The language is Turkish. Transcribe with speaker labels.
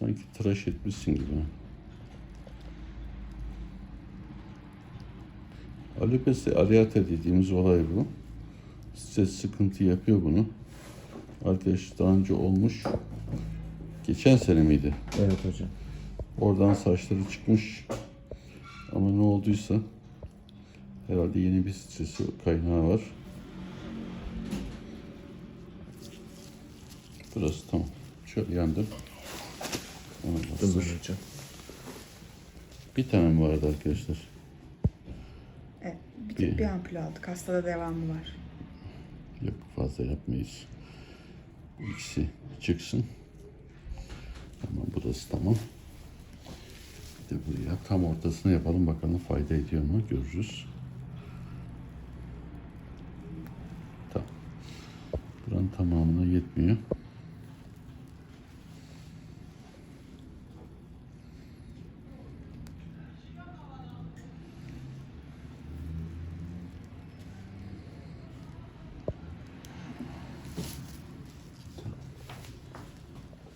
Speaker 1: Sanki tıraş etmişsin gibi. Alopesi areata dediğimiz olay bu. Stres sıkıntı yapıyor bunu. Arkadaş daha önce olmuş. Geçen sene miydi?
Speaker 2: Evet hocam.
Speaker 1: Oradan saçları çıkmış. Ama ne olduysa herhalde yeni bir stresi kaynağı var. Burası tamam. Şöyle yandım.
Speaker 2: Hocam.
Speaker 1: Bir tane mi vardı arkadaşlar?
Speaker 3: Evet, bir,
Speaker 1: Bir-
Speaker 3: bir ampul aldık. Hastada devamı var.
Speaker 1: Yok fazla yapmayız. İkisi çıksın. Tamam burası tamam. Bir de buraya tam ortasına yapalım bakalım fayda ediyor mu görürüz. Tamam. Buranın tamamına yetmiyor.